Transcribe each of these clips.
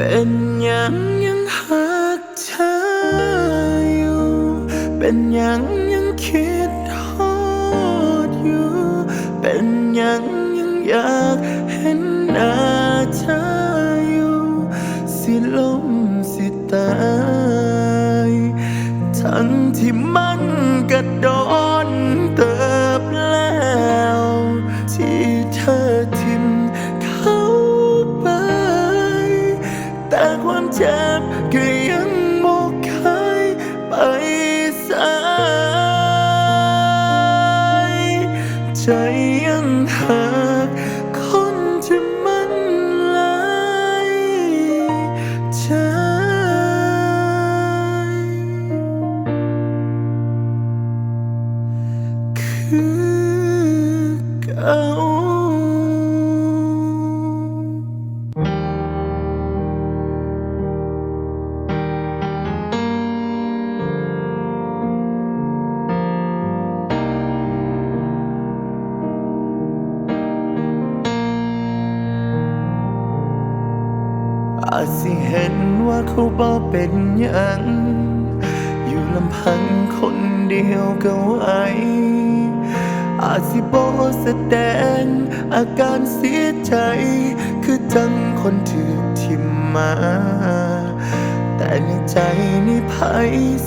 เป็นหยังยังหักเธออยู่ เป็นหยังยังคิดทอดอยู่ เป็นหยังยังอยากเห็นหน้าเธออยู่ สิลมสิตายทั้งที่มันก็โดนเติบแล้วที่เธอ เจ็บก็ยังบอกเคยไปสายใจยังหักคนที่มันหลายใจคือเก่า สิเห็นว่าเขาบ่เป็นยัง อยู่ลำพังคนเดียวก็ไหวอาจสิบ่แสดงอาการเสียใจ คือจังคนถูกทิมมา แต่ในใจนี่ไผ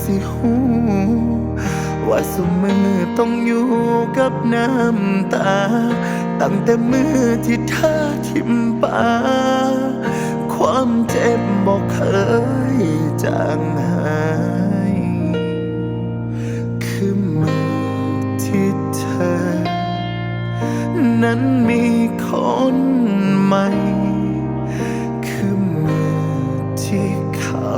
สิหูว่าสุมือต้องอยู่กับน้ำตา ตั้งแต่มือที่เธอทิมปา ความเจ็บบอกเคยจางหาย คือมือที่เธอ นั้นมีคนใหม่ คือมือที่เขา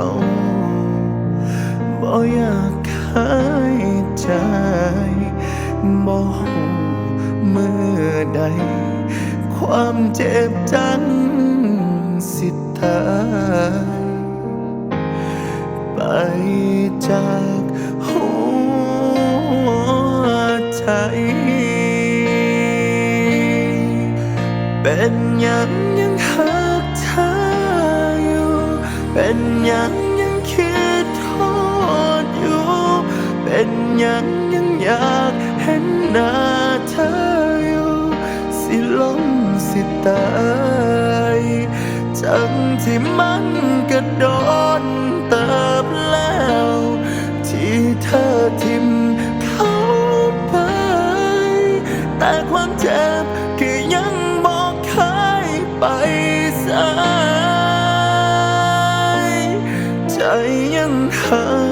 บอกอยากหายใจบอกหูมือใด ความเจ็บจังสิตายไปจากหัวใจ เป็นยังยังหักเธออยู่ เป็นยังยังคิดทอดอยู่ เป็นยังยังอยากเห็นหน้าเธออยู่ สิลมสิตาย จังที่มันก็โดนเติบแล้ว ที่เธอทิมเขาไป แต่ความเจ็บก็ยังบอกคายไปสาย ใจยังหา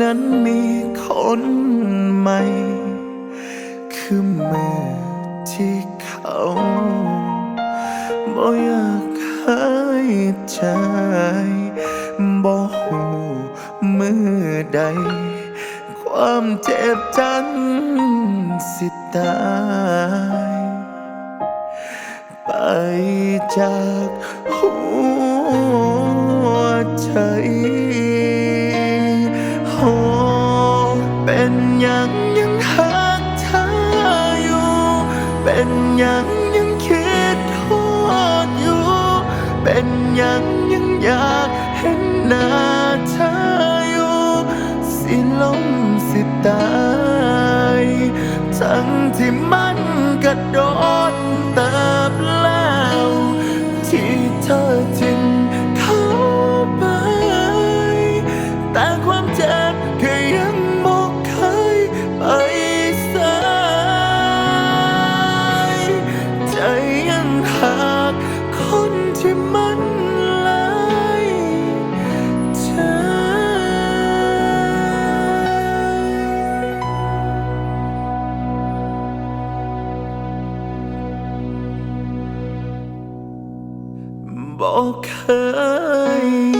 นั้นมีคนใหม่ คือมือที่เขาบอกอยากหายใจบอกหูมือใด ความเจ็บจังสิตายไปจากหัว ยังยังคิดทอดอยู่ เป็นยังยังอยากเห็นหน้าเธออยู่ สิลมสิตายทั้งที่มันก็โดน บอกเคย